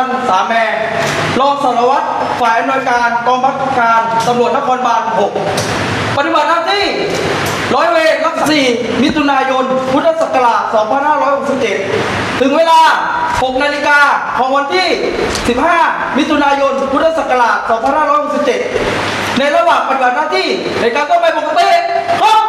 อกนัทธันสามแมรองสารวัตรฝ่ายอำนวยการกองบังคับการตำรวจนครบาล6ปฏิบัติหน้าที่ร้อยเวรรักสี่มิถุนายน พุทธศักราช 2567 ถึงเวลา 6 นาฬิกาของวันที่ 15 มิถุนายน พุทธศักราช 2567 ในระหว่างปฏิบัติหน้าที่ในการต้องไปปกติครับ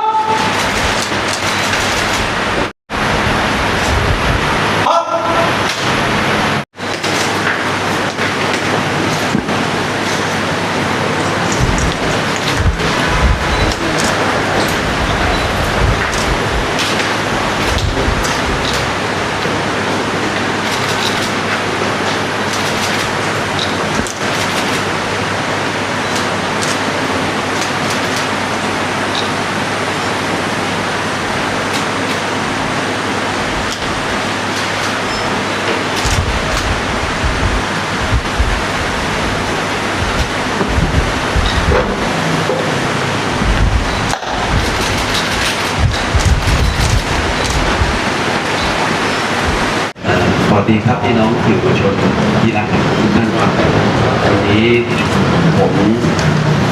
สวัสดี ครับพี่น้องสื่อมวลชนที่รักทุกท่านครับวันนี้ผม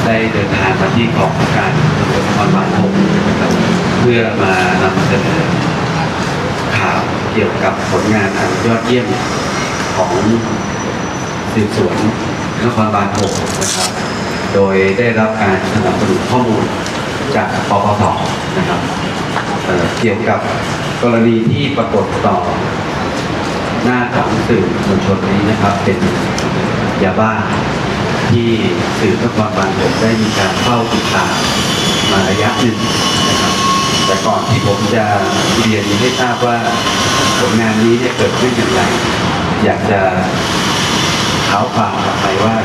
ได้เดินทางมาที่กองการตำรวจนครบาลหกเพื่อมานำเสนอข่าวเกี่ยวกับผลงานอันยอดเยี่ยมของสืบสวนนครบาลหกนะครับ โดยได้รับการสนับสนุนข้อมูลจากปปสนะครับเเกี่ยวกับกรณีที่ปรากฏต่อ หน้าของสื่อมวลชนนี้นะครับ เป็นยาบ้าที่สื่อนครบาลผมได้มีการเฝ้าติดตามมาระยะหนึ่งนะครับ แต่ก่อนที่ผมจะเรียนให้ทราบว่าผลงานนี้เนี่ยเกิดขึ้นอย่างไร อยากจะเท้าความกลับไปว่า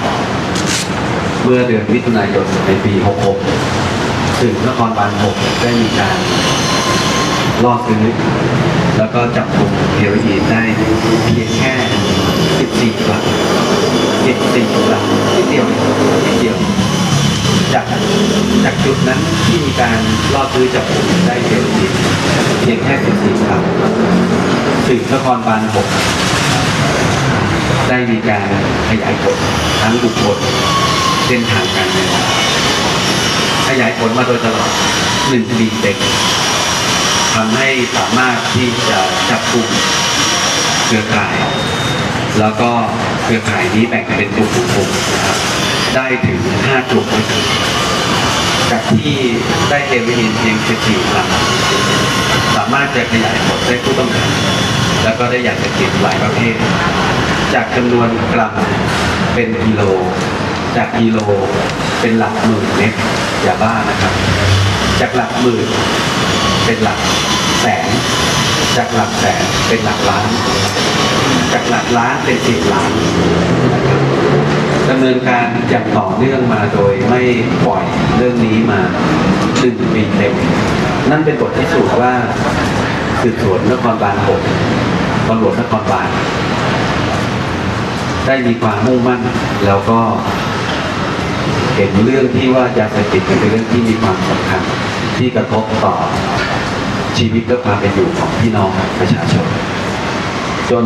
เมื่อเดือนมิถุนายนในปี 66สื่อนครบาล6ได้มีการ ล่อซื้อ แล้วก็จับกลุ่มเฮโรอีนได้เพียงแค่ 14กลัง14กลังนิดเดียวนิดเดียว จากจากจุดนั้นที่มีการล่อซื้อจับกลุ่มได้เฮโรอีนเพียงแค่ 14กลังสื่อนครบาล6ได้มีการขยายผลทั้งบุคคลเส้นทางการเงินขยายผลมาโดยตลอดหนึ่งคดีเต็ม ทำให้สามารถที่จะจับกลุ่มเครือข่าย แล้วก็เครือข่ายนี้แบ่งเป็นกลุ่มๆนะครับได้ถึง 5 กลุ่มด้วยกันจากที่ได้เฮโรอีนเพียง14กรัมสามารถจะขยายผลได้ผู้ต้องหาแล้วก็ได้ยาเสพติดหลายประเภท จากจำนวนกรัมเป็นกิโล จากกิโลเป็นหลักหมื่นเม็ดยาบ้านะครับ จากหลักหมื่น เป็นหลักแสน จากหลักแสนเป็นหลักล้าน จากหลักล้านเป็นสิบล้านดำเนินการอย่างต่อเนื่องมาโดยไม่ปล่อยเรื่องนี้มาหนึ่งปีเต็มนั่นเป็นบทพิสูจน์ว่าสืบสวนนครบาลหกตำรวจนครบาลได้มีความมุ่งมั่น แล้วก็เห็นเรื่องที่ว่ายาเสพติดเป็นเรื่องที่มีความสำคัญที่กระทบต่อ ชีวิตและความเป็นอยู่ของพี่น้องประชาชน จน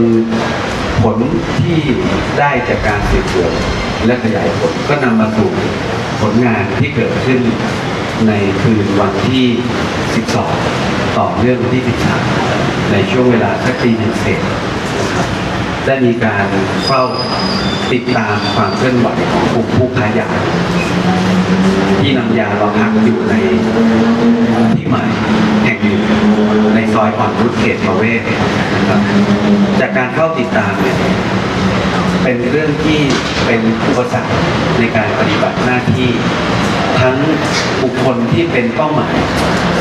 ผลที่ได้จากการสืบสวนและขยายผลก็นำมาสู่ผลงานที่เกิดขึ้นในคืนวันที่ 12 ต่อเนื่องวันที่ 13 ในช่วงเวลาสักตีหนึ่งเศษนะครับได้มีการเฝ้าติดตามความเคลื่อนไหวของกลุ่มผู้ค้ายาที่นำยามาพักอยู่ในที่ใหม่แห่งหนึ่งในซ อยอ่อนรุดเขตประเวศนะครับจากการเข้าติดตามเนี่ยเป็นเรื่องที่เป็นอุปสรรคในการปฏิบัติหน้าที่ ทั้งบุคคลที่เป็นเป้าหมาย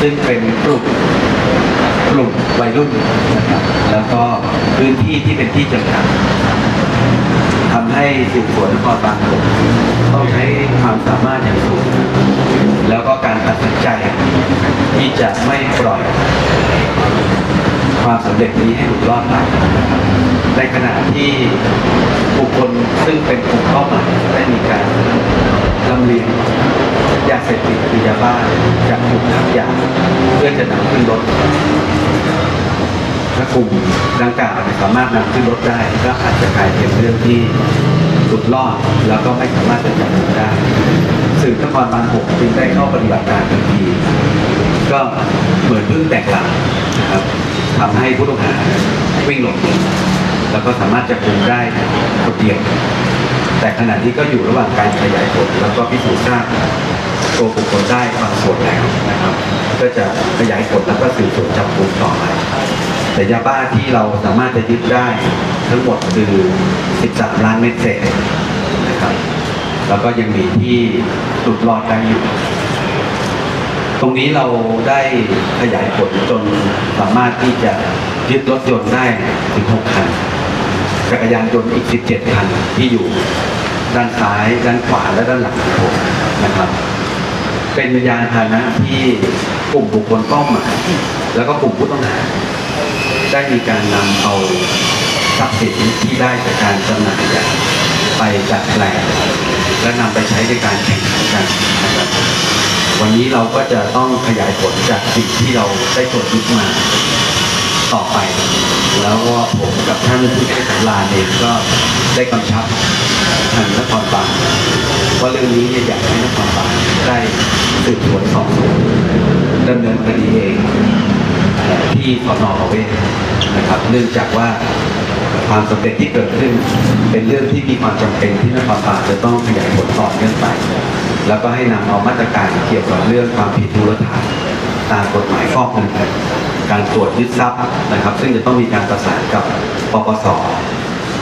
ซึ่งเป็นกลุ่มกลุ่มวัยรุ่นนะครับแล้วก็พื้นที่ที่เป็นที่จำกัดทำให้สืบสวนนครบาลหกต้องใช้ความสามารถอย่างสูง แล้วก็การตัดสินใจที่จะไม่ปล่อยความสำเร็จนี้ให้หลุดรอดไปนะครับในขณะที่บุคคลซึ่งเป็นกลุ่มเป้าหมายได้มีการลำเลียงยาเสพติดหรือยาบ้าจากกลุ่มทักยาเพื่อจะนำขึ้นรถ ถ้ากลุ่มดังกล่าวสามารถนำขึ้นรถได้ ก็อาจจะกลายเป็นเรื่องที่หลุดรอดแล้วก็ไม่สามารถจะจับกุมได้สื่อนครบาล6จึงได้เข้าปฏิบัติการทันทีก็เหมือนเพิ่งแตกหลังนะครับทำให้ผู้ต้องหาวิ่งหลบหนีแล้วก็สามารถจับกุมได้คนเดียวแต่ขณะนี้ก็อยู่ระหว่างการขยายผลแล้วก็พิสูจน์ทราบตัวบุคคลได้บางส่วนแล้วนะครับ ก็จะขยายผลแล้วก็สืบสวนจับกลุ่มต่อไป แต่ยาบ้าที่เราสามารถจะยึดได้ทั้งหมดคือ 13 ล้านเม็ดเศษนะครับ แล้วก็ยังมีที่หลุดรอดได้อยู่ ตรงนี้เราได้ขยายผลจนสามารถที่จะยึดรถยนต์ได้ถึง6คัน จักรยานยนต์อีก 17 คันที่อยู่ด้านซ้าย ด้านขวา และด้านหลังของผมนะครับ เป็นยานพาหนะที่กลุ่มบุคคลเป้าหมายแล้วก็กลุ่มผู้ต้องหา ได้มีการนำเอาทรัพย์สินที่ได้จากการจำหน่ายไปจัดแปลงและนำไปใช้ในการแข่งขันกันนะครับวันนี้เราก็จะต้องขยายผลจากสิ่งที่เราได้ตรวจยึดมาต่อไป แล้วก็ผมกับท่านผู้ช่วยสำราเองก็ได้กำชับทางนครบาลว่าเรื่องนี้เนี่ยอยากให้นครบาลได้สืบสวนสอบสวน ดำเนินคดีเองที่สนอประเวศนะครับ เนื่องจากว่าความสำเร็จที่เกิดขึ้น เป็นเรื่องที่มีความจำเป็นที่นครบาจะต้องขยายผลต่อเนื่องไป แล้วก็ให้นำเอามาตรการเกี่ยวกับเรื่องความผิดมูลฐานตามกฎหมายฟอกเงินการตรวจยึดทรัพย์นะครับ ซึ่งจะต้องมีการประสานกับปปส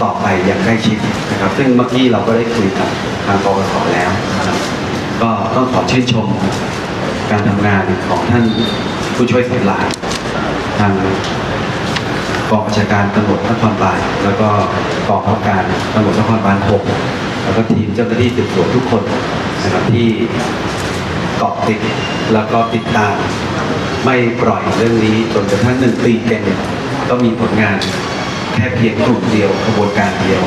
ต่อไปอย่างใกล้ชิดนะครับ ซึ่งเมื่อกี้เราก็ได้คุยกับทางปปสแล้วนะครับก็ต้องขอชื่นชม การทำงานของท่านผู้ช่วยสำราทางกองบัญชาการตำรวจนครบาลแล้วก็กองบังคับการตำรวจนครบาล6แล้วก็ทีมเจ้าหน้าที่สืบสวนทุกคนนะครับที่เกาะติดแล้วก็ติดตามไม่ปล่อยเรื่องนี้จนกระทั่งหนึ่งปีเต็มก็มีผลงานแค่เพียงกลุ่มเดียวกระบวนการเดียว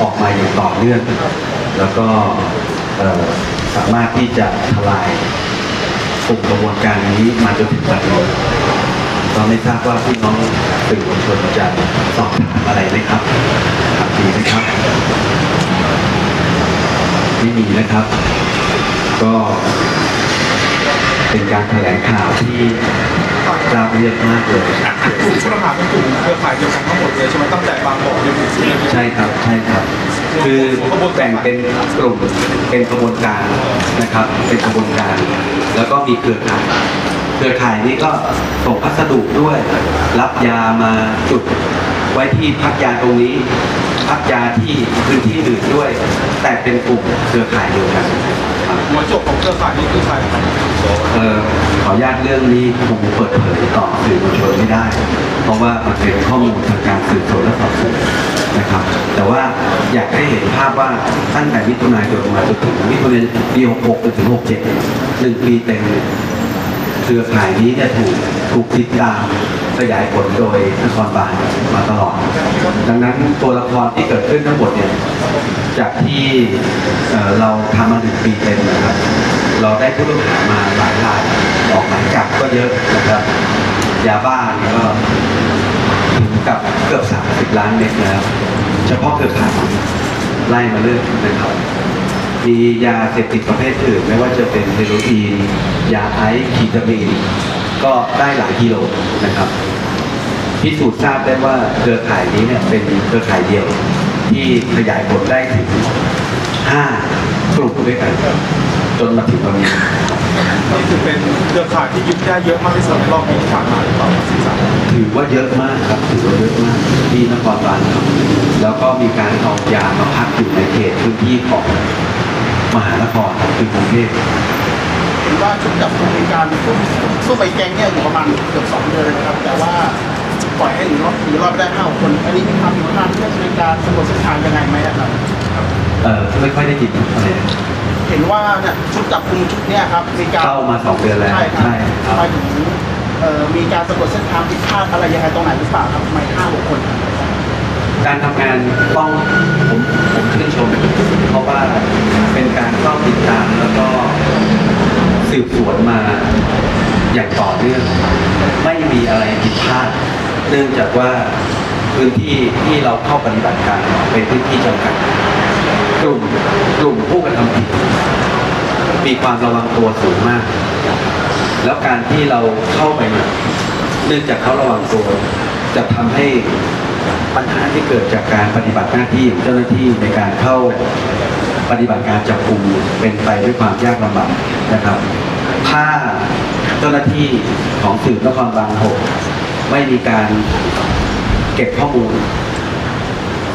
ออกมาอย่างต่อเนื่องแล้วก็สามารถที่จะทลาย กลุ่มกระบวนการนี้มาจนถึงปัจจุบันก็ไม่ทราบว่าพี่น้องสื่อมวลชนจะสอบถามอะไรไหมครับถามดีไหมครับ ไม่มีนะครับ ก็เป็นการแถลงข่าวที่ราบเรียบมากเลยกลุ่มผู้ต้องหาเป็นกลุ่มเครือข่ายเดียวกันทั้งหมดเลยใช่ไหมตั้งแต่บางบ่อจนถึงสุรินทร์ใช่ครับ ใช่ครับ คือแบ่งเป็นกลุ่มเป็นกระบวนการนะครับ เป็นกระบวนการ แล้วก็มีเครือข่ายเครือข่ายนี้ก็ส่งพัสดุด้วย รับยามาจุดไว้ที่พักยาตรงนี้ พักยาที่พื้นที่อื่นด้วย แต่เป็นกลุ่มเครือข่ายเดียวกัน หัวโจกของเครือข่ายนี้คือใครเอ่อขออนุญาตเรื่องนี้คงเปิดเผยต่อสื่อมวลชนไม่ได้ เพราะว่ามันเป็นข้อมูลทางการสืบสวนและสอบสวนนะครับ แต่ว่าอยากให้เห็นภาพว่าตั้งแต่มิถุนายนมาจนถึงมิถุนายนปี66จนถึง67หนึ่งปีเต็มเนี่ยเครือข่ายนี้เนี่ยถูกถูกติดตาม ขยายผลโดยนครบาลมาตลอด ดังนั้นตัวละครที่เกิดขึ้นทั้งหมดเนี่ยจากที่เเราทำมาหนึ่งปีเต็มนะครับ เราได้ผู้ต้องหามาหลายรายออกหมายจับก็เยอะนะครับยาบ้าเนี่ยก็ถึงกับเกือบ 30 ล้านเม็ดแล้วเฉพาะเครือข่ายไล่มาเรื่อยนะครับมียาเสพติดประเภทอื่น ไม่ว่าจะเป็นเฮโรอีนยาไอซ์คีตามีน ก็ได้หลายกิโลนะครับพิสูจน์ทราบได้ว่าเครือข่ายนี้เนี่ยเป็นเครือข่ายเดียว ที่ขยายผลได้ถึง 5 กลุ่มด้วยกัน จนมาถึงวันนี้นี่คือเป็นเครือข่ายที่ยึดได้เยอะมากที่สุดในรอบปีที่ผ่านมาหรือเปล่าครับสื่อสารถือว่าเยอะมากครับถือว่าเยอะมากที่นครบาลครับแล้วก็มีการเอายามาพักอยู่ในเขตพื้นที่ของมหานครคือกรุงเทพ ว่าชุดจับกลุ่มมีการสู้สู้ไปแก๊งเนี่ยอยู่ประมาณเกือบสองเดือนเลยนะครับ แต่ว่าปล่อยให้หนีรอดหนีรอดไปได้ห้าหกคน อันนี้มีความผิดพลาดเรื่องในการสำรวจเส้นทางยังไงไหมอะครับเอ่อไม่ค่อยได้ยินอะไรนะเห็นว่าเนี่ยชุดจับกลุ่มชุดเนี่ยครับมีการเข้ามาสองเดือนแล้วใช่ครับใช่ครับหมายถึงเอ่อมีการสำรวจเส้นทางผิดพลาดอะไรยังไงตรงไหนหรือเปล่าครับทำไมห้าหกคนครับการทำงานต้องผมผมชื่นชม เพราะว่าเป็นการเฝ้าติดตามแล้วก็ สืบสวนมาอย่างต่อเนื่องไม่มีอะไรผิดพลาด เนื่องจากว่าพื้นที่ที่เราเข้าปฏิบัติการเป็นพื้นที่จำกัดกลุ่มกลุ่มผู้กระทำผิด มีความระวังตัวสูงมาก แล้วการที่เราเข้าไปเนื่องจากเขาระวังตัวจะทำให้ ปัญหาที่เกิดจากการปฏิบัติหน้าที่เจ้าหน้าที่ในการเข้าปฏิบัติการจับกลุ่มเป็นไปด้วยความยากลำบากนะครับ ถ้าเจ้าหน้าที่ของสืบนครบาลหกไม่มีการเก็บข้อมูล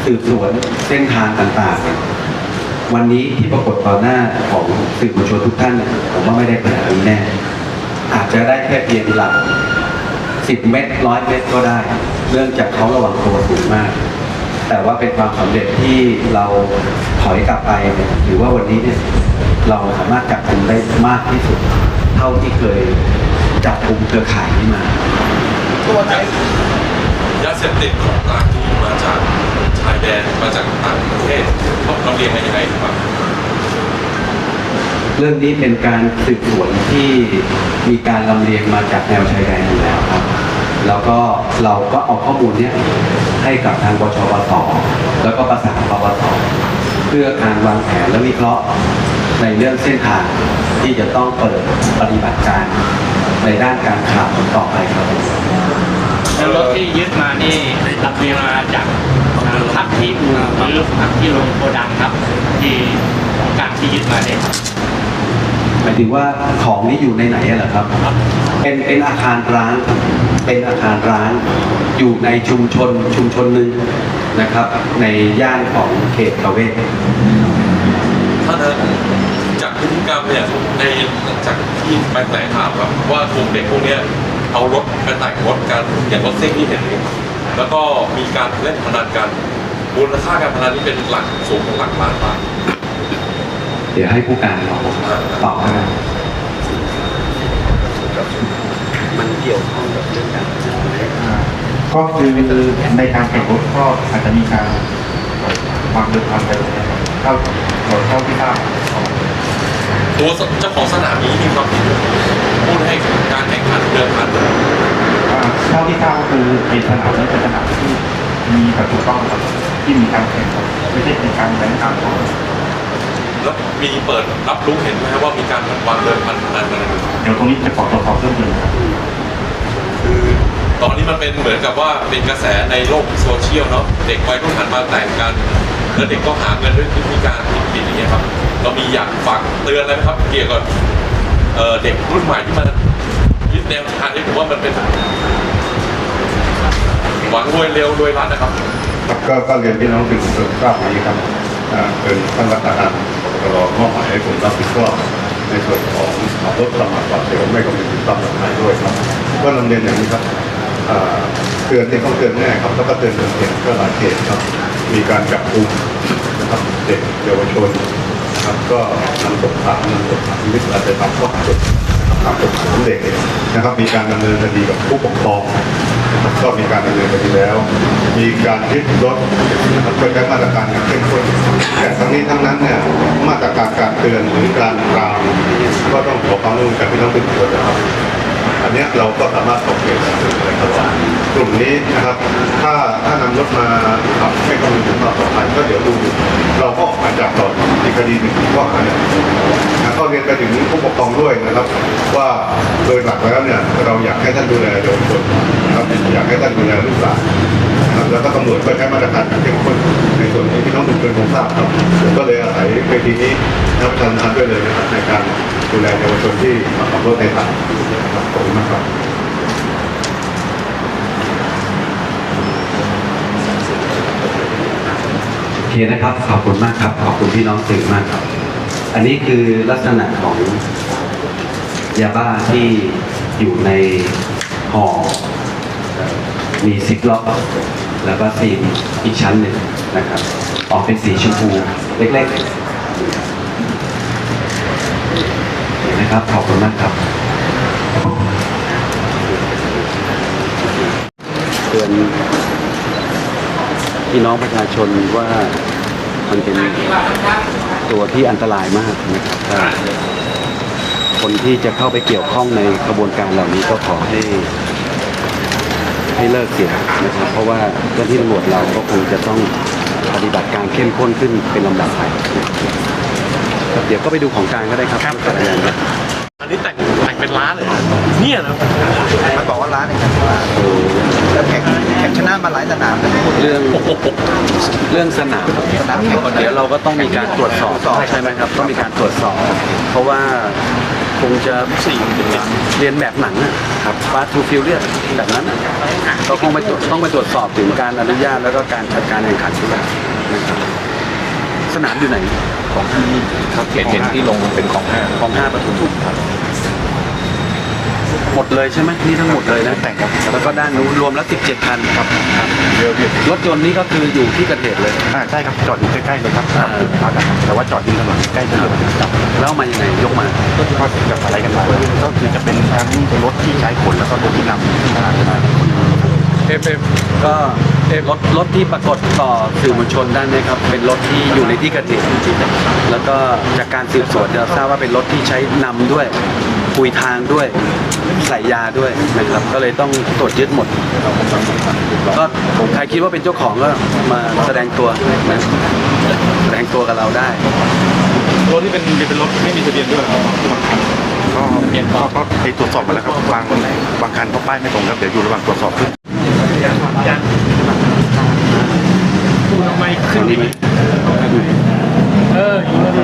สืบสวนเส้นทางต่างๆ วันนี้ที่ปรากฏต่อหน้าของสื่อมวลชนทุกท่านผมว่าไม่ได้ขนาดนี้แน่ อาจจะได้แค่เพียงหลักสิบเมตรร้อยเมตรก็ได้ เนื่องจากเขาระวังตัวสูงมาก แต่ว่าเป็นความสำเร็จที่เราถอยกลับไปเนี่ยหรือว่าวันนี้เนี่ยเราสามารถจับกลุ่มได้มากที่สุด เท่าที่เคยจับกลุ่มเครือข่ายนี้มาตัวไหนยาเสพติดของกลางที่มาจากชายแดนมาจากต่างประเทศเขาเราเรียนกันยังไงครับเรื่องนี้เป็นการสืบสวนที่มีการลำเลียงมาจากแนวชายแดนอยู่ แล้วก็เราก็เอาข้อมูลเนี้ยให้กับทางบชปสแล้วก็ประสานปปสเพื่อการวางแผนและวิเคราะห์ในเรื่องเส้นทางที่จะต้องเปิดปฏิบัติการในด้านการข่าวต่อไปครับแล้วรถที่ยึดมานี่ลำเลียงมาจากพักที่อูหรือพักที่โรงโกดังครับ ที่ของกางที่ยึดมาเนี่ย หมายถึงว่าของนี้อยู่ในไหนเหรอครับ เป็นเป็นอาคารร้าง เป็นอาคารร้าง อยู่ในชุมชนชุมชนหนึ่งนะครับ ในย่านของเขตประเวศถ้านั้นจากพฤติกรรมเนี่ยในหลังจากที่ไปแถลงข่าวครับว่ากลุ่มเด็กพวกนี้เอารถไปแต่งรถกันอย่างรถซิ่งที่เห็นนี่แล้วก็มีการเล่นพนันกันมูลค่าการพนันนี่เป็นหลักสูงถึงหลักล้านบาท เดี๋ยวให้ผู้การตอบตอบให้มันเกี่ยวข้องกับเรื่องการพนันไหมก็คือในการแข่งรถก็อาจจะมีการวางเดิมพันไปเลยนะครับเท่าเท่าที่ทราบตัวเจ้าของสนามนี้มีความผิดพูดให้การแข่งขันเดินพันอ่าเท่าที่ทราบคือเป็นสนามนั้เป็นสนามที่มีแบบถูกต้องครับที่มีการแข่งครับไม่ใช่เป็นการแข่งขันของ แล้วมีเปิดรับรู้เห็นไหมครับว่ามีการวางเดินพันพนันกันเดี๋ยวตรงนี้จะขอตรวจสอบเพิ่มเติมครับคือตอนนี้มันเป็นเหมือนกับว่าเป็นกระแสในโลกโซเชียลเนาะเด็กวัยรุ่นหันมาแต่งกันแล้วเด็กก็หาเงินด้วยวิธีการผิดๆอย่างเงี้ยครับ เรามีอยากฝากเตือนอะไรไหมครับ เกี่ยวกับเอ่อเด็กรุ่นใหม่ที่มายึดแนวทางนี้ผมว่ามันเป็นหวังรวยเร็วรวยรัดนะครับครับก็ก็เรียนพี่น้องสื่อมวลชนทราบอย่างนี้ครับอ่าเป็นท่านรัฐการ ปปรมอบหมายให้ผมรับผิดชอบในส่วนของขับรถสมัครบัตรเสียไม่กำหนดติดตามกฎหมายด้วยครับก็นำเรียนอย่างนี้ครับเตือนที่ต้องเตือนแน่ครับแล้วก็เตือนเตือนเก็หลายเขตครับ มีการจับกลุ่มนะครับเด็กเยาวชนนะครับก็นำตกถามนำตกถามนิสอาจจะทำข้อหาตามกฎหมายของเด็กนะครับมีการดำเนินคดีกับผู้ปกครอง ก็มีการดำเนินคดีแล้ว มีการยึดรถนะครับเพื่อใช้มาตรการอย่างเข้มข้นแต่ทั้งนี้ทั้งนั้นเนี่ยมาตรการการเตือนหรือการปรามก็ต้องขอความร่วมมือจากพี่น้องทุกคนนะครับ นเนี้เราก็สามารถตกเกณฑ์ได้ครับว่ากลุ่มนี้นะครับ ถ้าถ้านำรถมาขับไม่คำนึงถึงความปลอดภัยก็เดี๋ยวดู เราก็ออกมาจับต่ออีกคดีหนึ่งข้อหาเนี่ยนะก็เรียนไปถึงผู้ปกครองด้วยนะครับ ว่าโดยหลักแล้วเนี่ยเราอยากให้ท่านดูแลเยาวชนนะครับอยากให้ท่านดูแลลูกหลานนะครับแล้วก็ตำรวจก็ใช้มาตรการอย่างเข้มข้นในส่วนที่พี่น้องทุกคนคงทราบครับก็เลยอาศัยเวทีนี้นะครับประชามพันด้วยเลยนะครับใน ดูแลเยาวชนที่มาขับรถในทางนะครับขอบคุณมากครับโอเคนะครับ ขอบคุณมากครับ ขอบคุณพี่น้องสื่อมากครับ อันนี้คือลักษณะของยาบ้าที่อยู่ในห่อมีซิปล็อกแล้วก็ซีนอีกชั้นหนึ่งนะครับ ออกเป็นสีชมพูเล็กๆเห็นนะ ครับ ขอบคุณมากครับเตือนพี่น้องประชาชนว่ามันเป็นตัวที่อันตรายมากนะครับถ้าคนที่จะเข้าไปเกี่ยวข้องในกระบวนการเหล่านี้ก็ขอให้ให้เลิกเสียนะครับ เพราะว่าเจ้าหน้าที่ตำรวจเราก็คงจะต้องปฏิบัติการเข้มข้นขึ้นเป็นลำดับไปครับเดี๋ยวก็ไปดูของกลางก็ได้ครับครับ อันนี้แต่งแต่งเป็นร้านเลยเนี่ยนะมันบอกว่าร้านเองแล้วแข่งแข่งชนะมาหลายสนามเลยเรื่องเรื่องสนามสนามแข่งเดี๋ยวเราก็ต้องมีการตรวจสอบใช่ไหมครับต้องมีการตรวจสอบ เพราะว่าคงจะสี่เรียนแบบหนังอะครับฟาสทูฟิลเลียแบบนั้นอะก็คงไปตรวจต้องไปตรวจสอบถึงการอนุญาตแล้วก็การจัดการแข่งขันด้วยนะครับสนามอยู่ไหนของที่ครับเห็นที่ลงเป็นของห้าของห้าปทุมครับ หมดเลยใช่ไหมนี่ทั้งหมดเลยนะแต่งครับแล้วก็ด้านนู้นรวมแล้ว17คันครับรถยนต์นี่ก็คืออยู่ที่เกิดเหตุเลยอ่าใช่ครับจอดอยู่ใกล้ๆเลยครับอ่าแต่ว่าจอดริมถนนใกล้ถนนครับแล้วเอามายังไงยกมาก็จะอะไรกันมาก็คือจะเป็นทั้งรถที่ใช้ขนแล้วก็รถที่นำที่มาขึ้นมาเอฟเอฟก็รถรถที่ปรากฏต่อสื่อมวลชนด้านนี้ครับ เป็นรถที่อยู่ในที่เกิดเหตุแล้วก็จากการสืบสวนเราทราบว่าเป็นรถที่ใช้นำด้วยคุยทางด้วย ใส่ยาด้วยนะครับก็เลยต้องตรวจยึดหมดก็ใครคิดว่าเป็นเจ้าของก็มาแสดงตัวนะแสดงตัวกับเราได้รถที่เป็นเป็นรถไม่มีทะเบียนด้วยเหรอก็ก็ก็ไปตรวจสอบมาแล้วครับบางบางคันก็ป้ายไม่ตรงครับเดี๋ยวอยู่ระหว่างตรวจสอบขึ้นทำไมขึ้นอันนี้ไหมเอออยู่แล้วดิ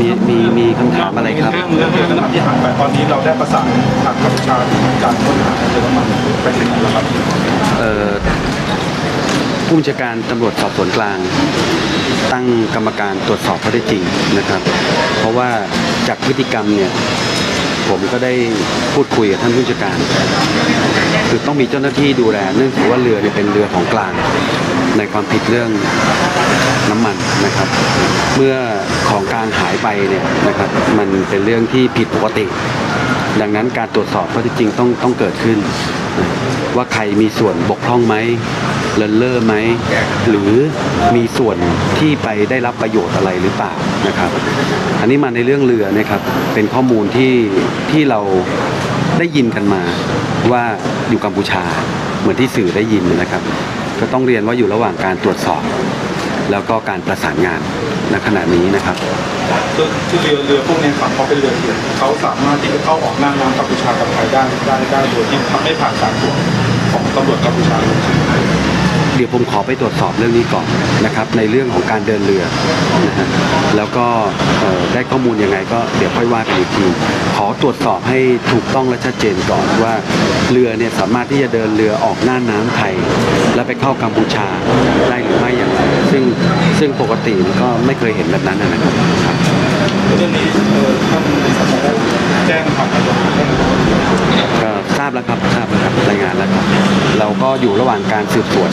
มีมีมีคำถามอะไรครับเรื่องเรื่องที่หายไปตอนนี้เราได้ประสานทางกัมพูชาการค้นหาเรือน้ำมันไปถึงไหนแล้วครับเอ่อผู้บัญชาการตำรวจสอบสวนกลาง ตั้งกรรมการตรวจสอบข้อได้จริงนะครับ เพราะว่าจากพฤติกรรมเนี่ยผมก็ได้พูดคุยกับท่านผู้บัญชาการ คือต้องมีเจ้าหน้าที่ดูแลเนื่องจากว่าเรือเนี่ยเป็นเรือของกลาง ในความผิดเรื่องน้ำมันนะครับ เมื่อ ของกลางหายไปเนี่ยนะครับมันเป็นเรื่องที่ผิดปกติ ดังนั้นการตรวจสอบข้อเที่จริงต้องต้องเกิดขึ้น ว่าใครมีส่วนบกพร่องไหมเลินเล่อไหมหรือมีส่วนที่ไปได้รับประโยชน์อะไรหรือเปล่านะครับ อันนี้มาในเรื่องเรือนะครับเป็นข้อมูลที่ที่เราได้ยินกันมาว่าอยู่กัมพูชาเหมือนที่สื่อได้ยินนะครับ ก็ต้องเรียนว่าอยู่ระหว่างการตรวจสอบ แล้วก็การประสานงาน ณขณะนี้นะครับคือคือเรือเรือพวกนี้ครับเขาเป็นเรือเถื่อนเขาสามารถที่จะเข้าออกหน้าน้ำกัมพูชากับไทยได้ได้ได้โดยที่ทำไม่ผ่านการตรวจของตำรวจกัมพูชาเลยเดี๋ยวผมขอไปตรวจสอบเรื่องนี้ก่อนนะครับ ในเรื่องของการเดินเรือนะฮะแล้วก็เอ่อได้ข้อมูลยังไงก็เดี๋ยวค่อยว่ากันอีกทีขอตรวจสอบให้ถูกต้องและชัดเจนก่อนว่าเรือเนี่ยสามารถที่จะเดินเรือออกหน้าน้ำไทย แล้วไปเข้ากัมพูชาได้หรือไม่อย่างไรซึ่ง ซึ่งปกติก็ไม่เคยเห็นแบบนั้นนะครับเรื่องนี้ท่านสัตว์ได้แจ้งผ่านตำรวจให้ก็ทราบแล้วครับทราบแล้วครับรายงานแล้วครับ เราก็อยู่ระหว่างการสืบสวน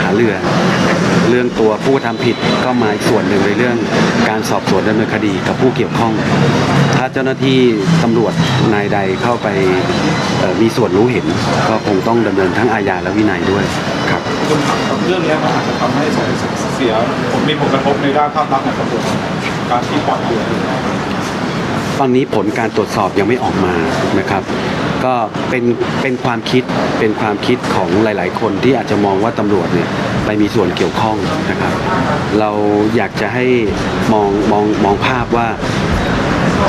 หาเรือ เรื่องตัวผู้ทำผิดก็มาส่วนหนึ่งในเรื่องการสอบสวนดำเนินคดีกับผู้เกี่ยวข้อง ถ้าเจ้าหน้าที่ตำรวจนายใดเข้าไปมีส่วนรู้เห็น ก็คงต้องดำเนินทั้งอาญาและวินัยด้วยครับ คำถามครับเรื่องนี้มันอาจจะทำให้ส่งเสียผมมีผลกระทบในด้านภาพลักษณ์ของตำรวจการที่ปล่อยเรือตอนนี้ผลการตรวจสอบยังไม่ออกมานะครับ ก็เป็นเป็นความคิดเป็นความคิดของหลาย ๆ คนที่อาจจะมองว่าตำรวจเนี่ยไปมีส่วนเกี่ยวข้องนะครับ เราอยากจะให้มองมองมองภาพว่า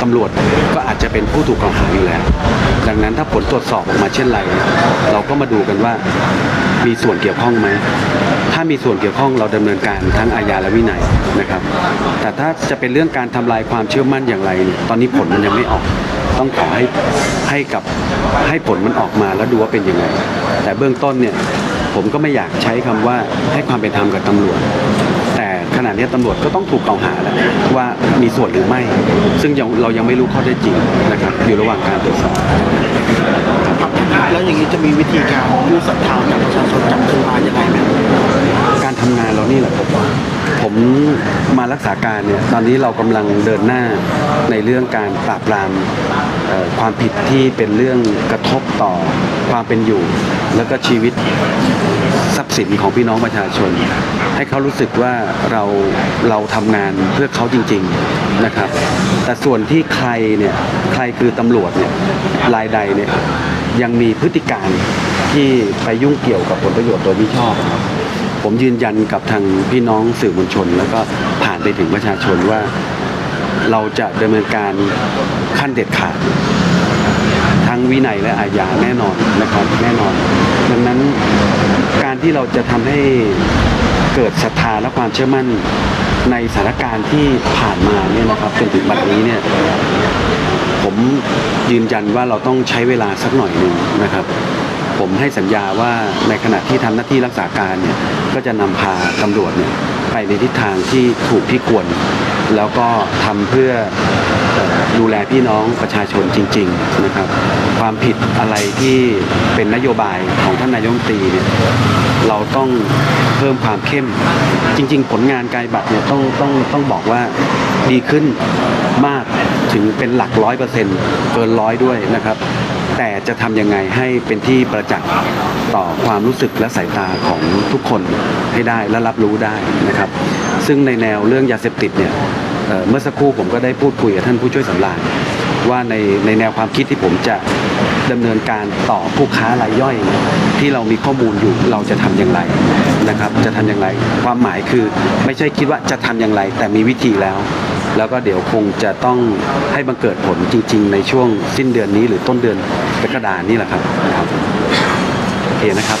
ตำรวจก็อาจจะเป็นผู้ถูกกล่าวหาอยู่แล้ว ดังนั้นถ้าผลตรวจสอบออกมาเช่นไร เราก็มาดูกันว่า มีส่วนเกี่ยวข้องไหมถ้ามีส่วนเกี่ยวข้องเราดำเนินการทั้งอาญาและวินัยนะครับ แต่ถ้าจะเป็นเรื่องการทำลายความเชื่อมั่นอย่างไร ตอนนี้ผลมันยังไม่ออก ต้องขอให้ให้กับให้ผลมันออกมาแล้วดูว่าเป็นยังไง แต่เบื้องต้นเนี่ยผมก็ไม่อยากใช้คำว่าให้ความเป็นธรรมกับตำรวจ ขณะนี้ตำรวจก็ต้องถูกกล่าวหาแล้วว่ามีส่วนหรือไม่ ซึ่งยังเรายังไม่รู้ข้อเท็จจริงนะครับอยู่ระหว่างการตรวจสอบแล้วอย่างนี้จะมีวิธีการกู้ศรัทธาจากประชาชนกลับคืนมายังไงไหมการทำงานเรานี่แหละผม ผมมารักษาการเนี่ยตอนนี้เรากำลังเดินหน้าในเรื่องการปราบปรามความผิดที่เป็นเรื่องกระทบต่อความเป็นอยู่ แล้วก็ชีวิตทรัพย์สินของพี่น้องประชาชน ให้เขารู้สึกว่าเราเราทำงานเพื่อเขาจริง ๆนะครับ แต่ส่วนที่ใครเนี่ยใครคือตำรวจเนี่ยรายใดเนี่ยยังมีพฤติการที่ไปยุ่งเกี่ยวกับผลประโยชน์โดยมิชอบ ผมยืนยันกับทางพี่น้องสื่อมวลชน แล้วก็ผ่านไปถึงประชาชนว่าเราจะดำเนินการขั้นเด็ดขาด ทั้งวินัยและอาญาแน่นอนนะครับแน่นอน ดังนั้นการที่เราจะทำให้เกิดศรัทธาและความเชื่อมั่นในสถานการณ์ที่ผ่านมาเนี่ยนะครับจนถึงบัดนี้เนี่ยผมยืนยันว่าเราต้องใช้เวลาสักหน่อยหนึ่งนะครับ ผมให้สัญญาว่าในขณะที่ทำหน้าที่รักษาการเนี่ยก็จะนำพาตำรวจเนี่ยไปในทิศทางที่ถูกที่ควร แล้วก็ทำเพื่อดูแลพี่น้องประชาชนจริง ๆนะครับ ความผิดอะไรที่เป็นนโยบายของท่านนายกรัฐมนตรีเนี่ยเราต้องเพิ่มความเข้ม จริง ๆ ผลงานกายบัตรเนี่ยต้องต้องต้องบอกว่าดีขึ้นมากถึงเป็นหลักร้อยเปอร์เซ็นต์เกินร้อยด้วยนะครับ แต่จะทำยังไงให้เป็นที่ประจักษ์ต่อความรู้สึกและสายตาของทุกคนให้ได้และรับรู้ได้นะครับ ซึ่งในแนวเรื่องยาเสพติดเนี่ยเเมื่อสักครู่ผมก็ได้พูดคุยกับท่านผู้ช่วยสำราญว่าในในแนวความคิดที่ผมจะดำเนินการต่อผู้ค้ารายย่อยเนี่ยที่เรามีข้อมูลอยู่เราจะทำอย่างไรนะครับ จะทำอย่างไร ความหมายคือไม่ใช่คิดว่าจะทำอย่างไร แต่มีวิธีแล้ว แล้วก็เดี๋ยวคงจะต้องให้บังเกิดผลจริง ๆ ในช่วงสิ้นเดือนนี้หรือต้นเดือนกรกฎานี้แหละครับครับโอเคนะครับ